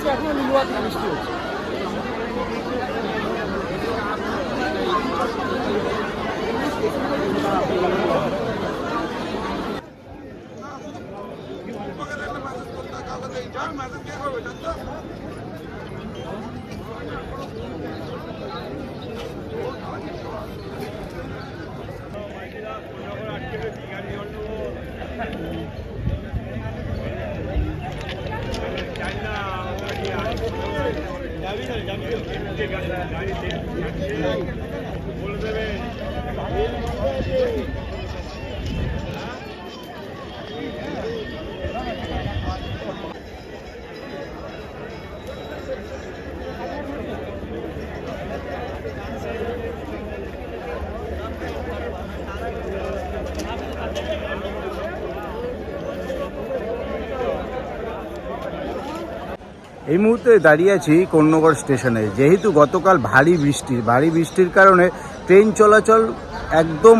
হচ্ছে এখনো লিলুয়া থেকে বৃষ্টি হচ্ছে Thank you. এই মুহূর্তে দাঁড়িয়ে আছি কর্ণগড় স্টেশনে। যেহেতু গতকাল ভারী বৃষ্টি, ভারী বৃষ্টির কারণে ট্রেন চলাচল একদম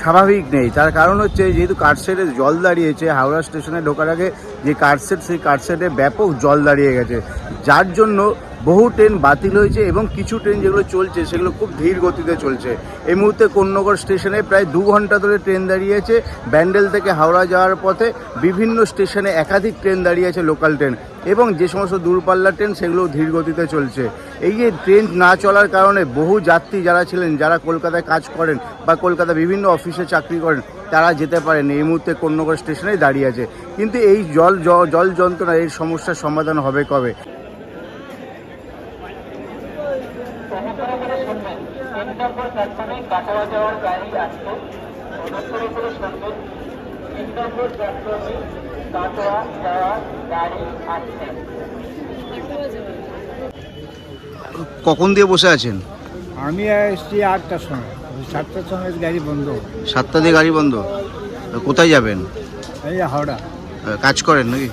স্বাভাবিক নেই। তার কারণ হচ্ছে, যেহেতু কার্ডসেটে জল দাঁড়িয়েছে, হাওড়া স্টেশনে ঢোকার আগে যে কার্ডসেট, সেই কার্ডসেটে ব্যাপক জল দাঁড়িয়ে গেছে। যার জন্য বহু ট্রেন বাতিল হয়েছে এবং কিছু ট্রেন যেগুলো চলছে সেগুলো খুব ধীর গতিতে চলছে। এই মুহূর্তে কন্যগড় স্টেশনে প্রায় দু ঘণ্টা ধরে ট্রেন দাঁড়িয়েছে ব্যান্ডেল থেকে হাওড়া যাওয়ার পথে বিভিন্ন স্টেশনে একাধিক ট্রেন দাঁড়িয়ে আছে লোকাল ট্রেন এবং যে সমস্ত দূরপাল্লার ট্রেন সেগুলো ধীর গতিতে চলছে। এই যে ট্রেন না চলার কারণে বহু যাত্রী যারা ছিলেন, যারা কলকাতায় কাজ করেন বা কলকাতা বিভিন্ন অফিসে চাকরি করেন, তারা যেতে পারেন এই মুহূর্তে কন্যগড় স্টেশনেই দাঁড়িয়ে আছে। কিন্তু এই জল জল যন্ত্রণা এই সমস্যার সমাধান হবে কবে? নম্বর প্ল্যাটফর্মে কাটোয়া যাওয়ার গাড়ি আসছে। সদস্যের উপরে শুনবেন তিন নম্বর প্ল্যাটফর্মে কাটোয়া যাওয়ার গাড়ি আসছে। কখন দিয়ে বসে আছেন? আমি এসছি আটটার সময়। সাতটার সময় গাড়ি বন্ধ। সাতটা দিয়ে গাড়ি বন্ধ। কোথায় যাবেন? এই হাওড়া। কাজ করেন নাকি?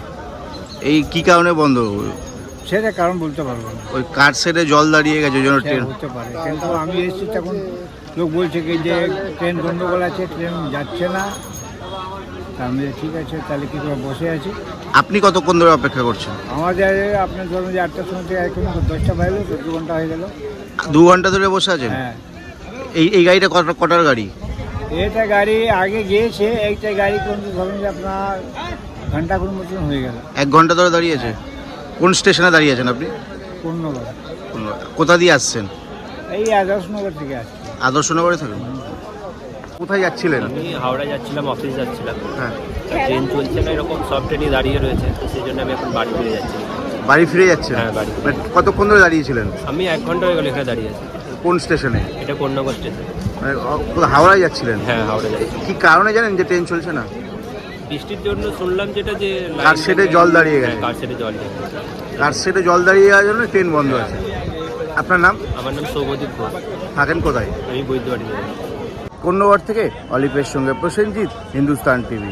এই কি কারণে বন্ধ? সেটা কারণ বলতে পারব না। ওই কার সেটে জল দাঁড়িয়ে গেছে ওই জন্য ট্রেন? হতে পারে। কিন্তু আমি এসেছি তখন লোক বলছে কি যে ট্রেন গন্ডগোল আছে ট্রেন যাচ্ছে না। তা আমি বলি, ঠিক আছে তাহলে কি করে বসে আছি? আপনি কতক্ষণ ধরে অপেক্ষা করছেন? আমাদের আপনার ধরুন যে আটটার সময় থেকে এখন দশটা বাজলো তো দু ঘণ্টা হয়ে গেল। দু ঘণ্টা ধরে বসে আছেন? হ্যাঁ। এই এই গাড়িটা কটা কটার গাড়ি? এটা গাড়ি আগে গিয়েছে এইটা গাড়ি কিন্তু ধরুন যে আপনার ঘণ্টা কোন মতন হয়ে গেল। এক ঘণ্টা ধরে দাঁড়িয়েছে কোন স্টেশনে দাঁড়িয়ে আছেন আপনি? কোথা দিয়ে আসছেন? এই আদর্শনগর থেকে আসছে। আদর্শনগরে থাকেন। কোথায় যাচ্ছিলেন? আমি হাওড়া যাচ্ছিলাম অফিস যাচ্ছিলাম। হ্যাঁ। ট্রেন চলছে না এরকম সব ট্রেনই দাঁড়িয়ে রয়েছে তো সেই জন্য আমি এখন বাড়ি ফিরে যাচ্ছি। বাড়ি ফিরে যাচ্ছেন? হ্যাঁ, বাড়ি। মানে কতক্ষণ ধরে দাঁড়িয়েছিলেন? আমি এক ঘণ্টা হয়ে গেল এখানে দাঁড়িয়ে আছি। কোন স্টেশনে? এটা কন্যাগর স্টেশন। মানে হাওড়ায় যাচ্ছিলেন? হ্যাঁ হাওড়া যাচ্ছি। কি কারণে জানেন যে ট্রেন চলছে না? বৃষ্টির জন্য শুনলাম যেটা যে কারশেডে জল দাঁড়িয়ে গেছে। কারশেডে জল দাঁড়িয়ে গেছে। কার সেটে জল দাঁড়িয়ে যাওয়ার জন্য ট্রেন বন্ধ আছে। আপনার নাম? আমার নাম সৌমদীপ ঘোষ। থাকেন কোথায়? আমি বৈদ্যবাড়ি। যাচ্ছি থেকে অলিপের সঙ্গে প্রসেনজিৎ হিন্দুস্তান টিভি।